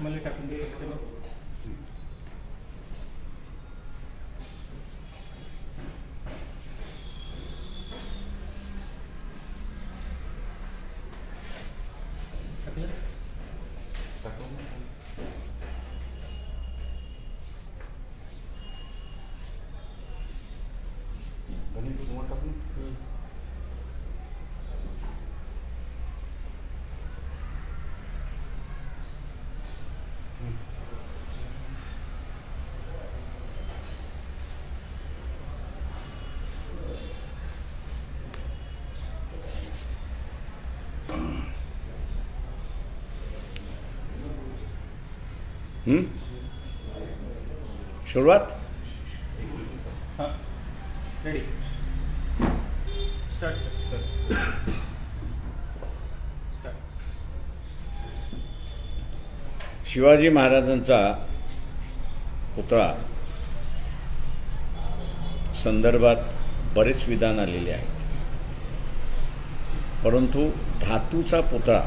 मला टाकून दे. एकटं ready start sir start Shivaji महाराजांचा पुतळा. संदर्भात बरेच विधान आलेले आहेत. परंतु धातूचा पुतळा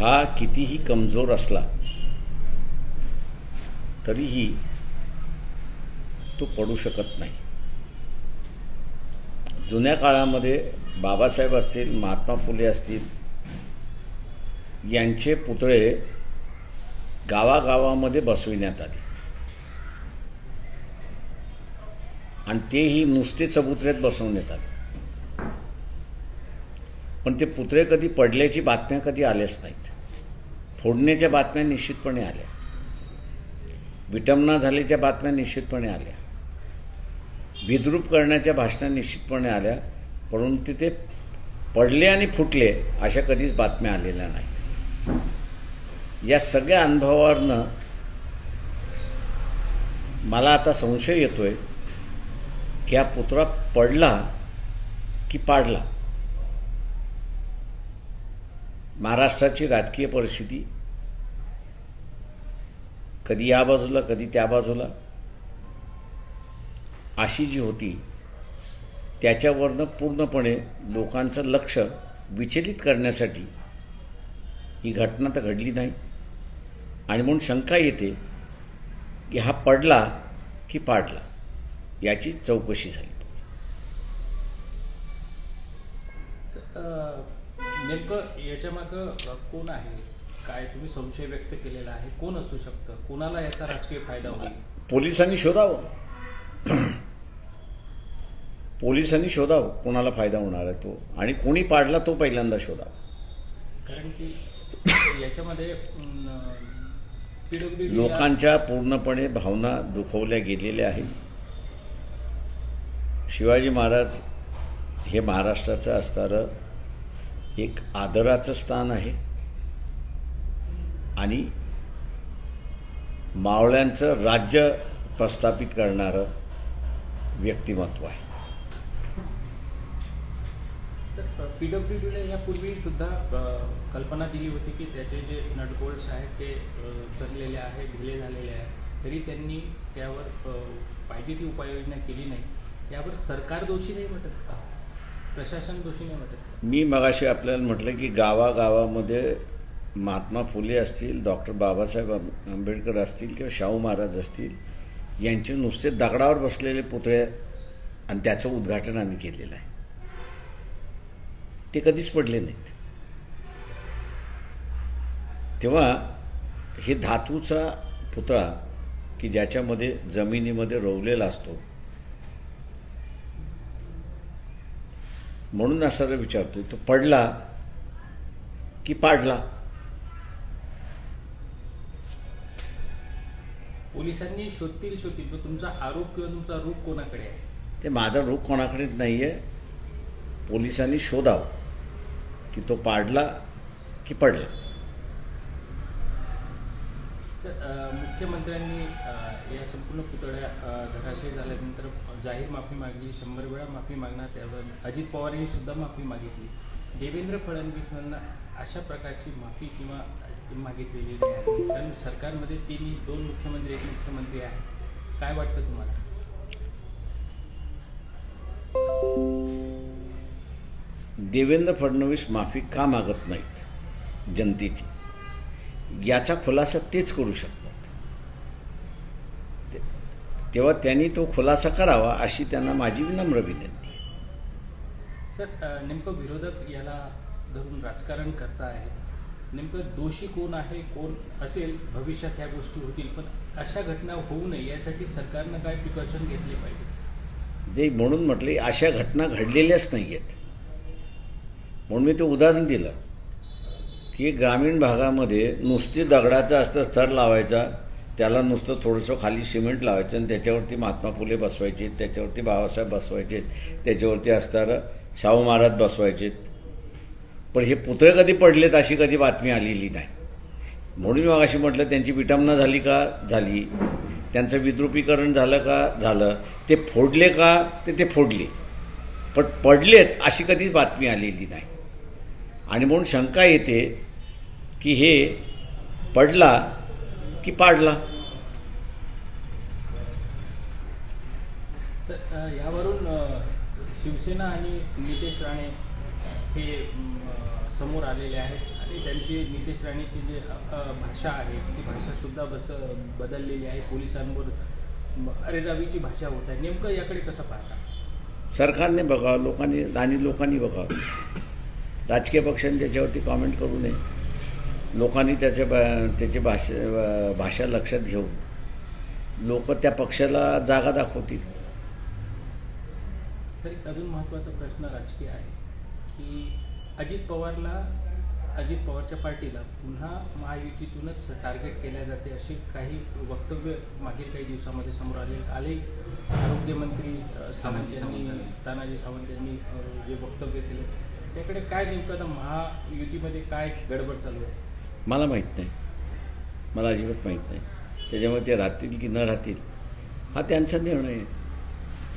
हा कितीही कमजोर असला तरीही तो पडू शकत नाही. जुन्या काळामध्ये बाबासाहेब असतील महात्मा फुले असतील यांचे पुतळे गावागावामध्ये बसविण्यात आले. आणि तेही नुसते चबुतऱ्यात बसवण्यात आले. पण ते पुतळे कधी पडल्याची बातम्या कधी आल्याच नाहीत. फोडण्याच्या बातम्या निश्चितपणे आल्या. विटंबना झाल्याच्या बातम्या निश्चितपणे आल्या. विद्रूप करण्याच्या भाषणा निश्चितपणे आल्या परंतु ते पडले आणि फुटले अशा कधीच बातम्या आलेल्या नाहीत. या सगळ्या अनुभवावरनं मला आता संशय येतोय की हा पुतळा पडला की पाडला? महाराष्ट्राची राजकीय परिस्थिती. कधी या बाजूला कधी त्या बाजूला. अशी जी होती त्याच्यावरनं पूर्णपणे लोकांचं लक्ष विचलित करण्यासाठी ही घटना तर घडली नाही. आणि म्हणून शंका येते की हा पडला की पाडला याची चौकशी झाली. नेमकं याच्यामागं कोण आहे? काय तुम्ही संशय व्यक्त केलेला आहे? कोण असू शकतं? कोणाला याचा राजकीय फायदा होईल? पोलिसांनी शोधावं. पोलिसांनी शोधावं कोणाला फायदा होणार आहे तो. आणि कोणी पाडला तो पहिल्यांदा शोधावा. कारण की याच्यामध्ये लोकांच्या पूर्णपणे भावना दुखवल्या गेलेल्या आहेत. शिवाजी महाराज हे महाराष्ट्राचं असणारं एक आदराचं स्थान आहे. आणि मावळ्यांचं राज्य प्रस्थापित करणारं व्यक्तिमत्व आहे. पीडब्ल्यूडीला यापूर्वी सुद्धा कल्पना दिली होती की त्याचे जे नटबोल्ट्स आहेत ते अं, चरलेले आहेत ढिले झालेले आहेत. तरी त्यांनी त्यावर पाहिजे ती उपाययोजना केली नाही. त्यावर सरकार दोषी नाही वाटत का? प्रशासन दोषी नाही वाटत. मी मगाशी आपल्याला म्हटलं की गावागावामध्ये महात्मा फुले असतील डॉक्टर बाबासाहेब आंबेडकर असतील किंवा शाहू महाराज असतील यांचे नुसते दगडावर बसलेले पुतळे आणि त्याचं उद्घाटन आम्ही केलेलं आहे. ते कधीच पडले नाहीत. तेव्हा हे धातूचा पुतळा की ज्याच्यामध्ये जमिनीमध्ये रोवलेला असतो म्हणून असा जर विचारतोय तो पडला की पाडला. पोलिसांनी शोधतील शोधतील पण तुमचा आरोप किंवा तुमचा रूप कोणाकडे आहे? ते माझा रोग कोणाकडेच नाही आहे पोलिसांनी शोधावं की तो पाडला की पडला. मुख्यमंत्र्यांनी या संपूर्ण पुतळ्या धराशयी झाल्यानंतर जाहीर माफी मागली शंभर वेळा माफी मागणार त्यावर अजित पवारांनी सुद्धा माफी मागितली. देवेंद्र फडणवीस यांना अशा प्रकारची माफी किंवा मागितलेली नाही आहे. कारण सरकारमध्ये तिन्ही दोन मुख्यमंत्री एक मुख्यमंत्री आहे काय वाटतं तुम्हाला? देवेंद्र फडणवीस माफी का मागत नाहीत जनतेची? याचा खुलासा तेच करू शकतात. तेव्हा त्यांनी तो खुलासा करावा अशी त्यांना माझी विनम्र विनंती आहे. सर नेमकं विरोधक याला धरून राजकारण करता आहेत नेमकं दोषी कोण आहे कोण असेल भविष्यात ह्या गोष्टी होतील पण अशा घटना होऊ नये यासाठी सरकारनं काय प्रिकॉशन घेतले पाहिजे? जे म्हणून म्हटले अशा घटना घडलेल्याच नाही आहेत म्हणून मी ते उदाहरण दिलं की ग्रामीण भागामध्ये नुसती दगडाचा असतं स्तर लावायचा त्याला नुसतं थोडंसं खाली सिमेंट लावायचं आणि त्याच्यावरती महात्मा फुले बसवायचे त्याच्यावरती बाबासाहेब बसवायचे त्याच्यावरती असणारं शाहू महाराज बसवायचे. पण हे पुतळे कधी पडलेत अशी कधी बातमी आलेली नाही. म्हणून मग अशी म्हटलं त्यांची विटंबना झाली का? झाली. त्यांचं विद्रुपीकरण झालं का? झालं. ते फोडले का? ते ते फोडले. पण पडलेत अशी कधीच बातमी आलेली नाही. आणि म्हणून शंका येते की हे पडला की पाडला सर अ, यावरून शिवसेना आणि नितेश राणे हे समोर आलेले आहेत. आणि त्यांची नितेश राणेची जी भाषा आहे ती भाषासुद्धा बस बदललेली आहे. पोलिसांवर अरे रवीची भाषा होत आहे. नेमकं याकडे कसं पाहता? सरकारने बघावं लोकांनी आणि लोकांनी बघावं. राजकीय पक्षांनी त्याच्यावरती कॉमेंट करू नये. लोकांनी त्याच्या बा- त्याची भाषा भाषा लक्षात घेऊन. लोक त्या पक्षाला जागा दाखवतील. सर एक अजून महत्त्वाचा प्रश्न राजकीय आहे की अजित पवारला अजित पवारच्या पार्टीला पुन्हा महायुतीतूनच टार्गेट केल्या जाते अशी काही वक्तव्य मागील काही दिवसामध्ये समोर आले. आले आरोग्यमंत्री सावंत यांनी तानाजी सावंत यांनी जे वक्तव्य केले. त्याकडे काय नेमकं आता महायुतीमध्ये काय गडबड चालू आहे? मला माहीत नाही. मला अजिबात माहीत नाही. त्याच्यामुळे ते राहतील की न राहतील हा त्यांचा निर्णय आहे.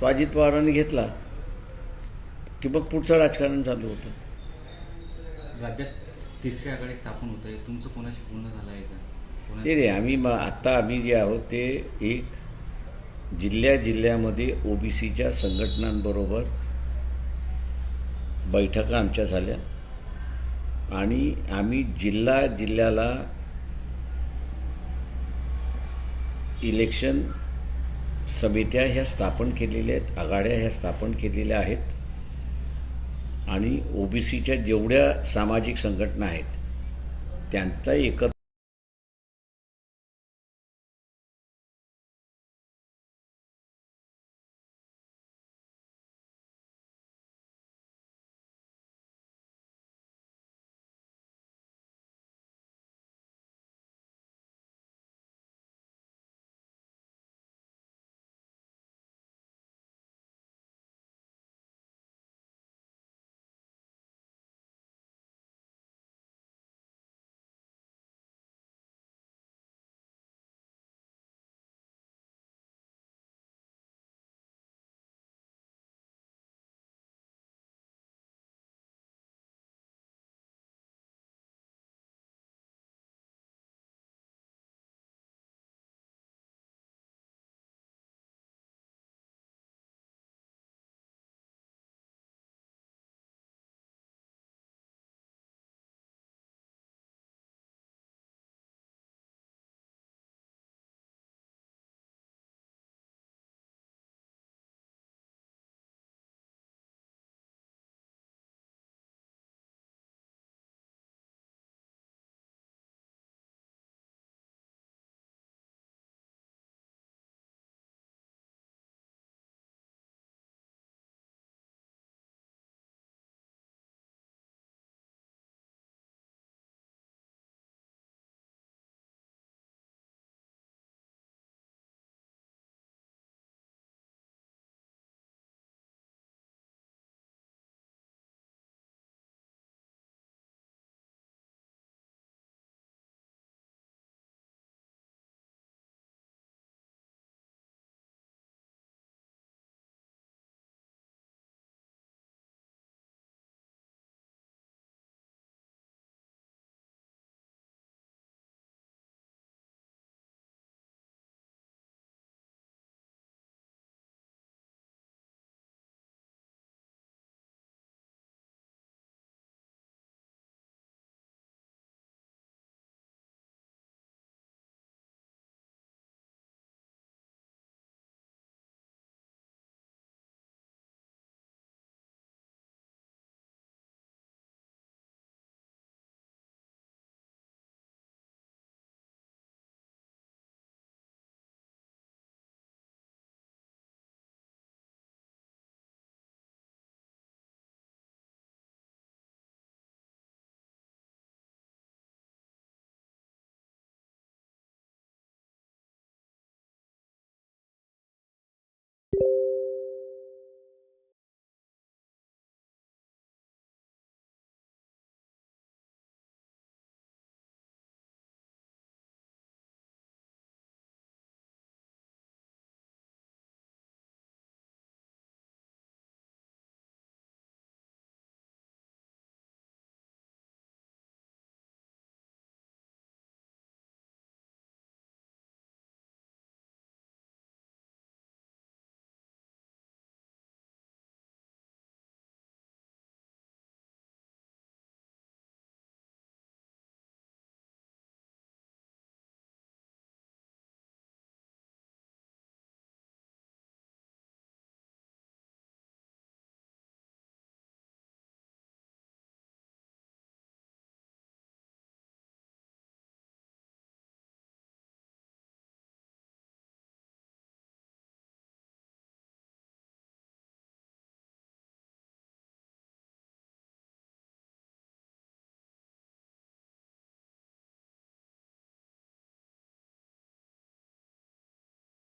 तो अजित पवारांनी घेतला. की मग पुढचं राजकारण चालू होतं. राज्यात तिसरी आघाडी स्थापन होत. आहे तुमचं कोणाशी पूर्ण झालं आहे का? ते रे आम्ही मग आत्ता आम्ही जे आहोत ते एक जिल्ह्या जिल्ह्यामध्ये ओबीसीच्या संघटनांबरोबर बैठका आमच्या झाल्या. आणि आम्ही जिल्हा जिल्ह्याला इलेक्शन समित्या ह्या स्थापन केलेल्या आहेत आघाड्या ह्या स्थापन केलेल्या आहेत. आणि ओ बी सीच्या जेवढ्या सामाजिक संघटना आहेत त्यांचा एकत्र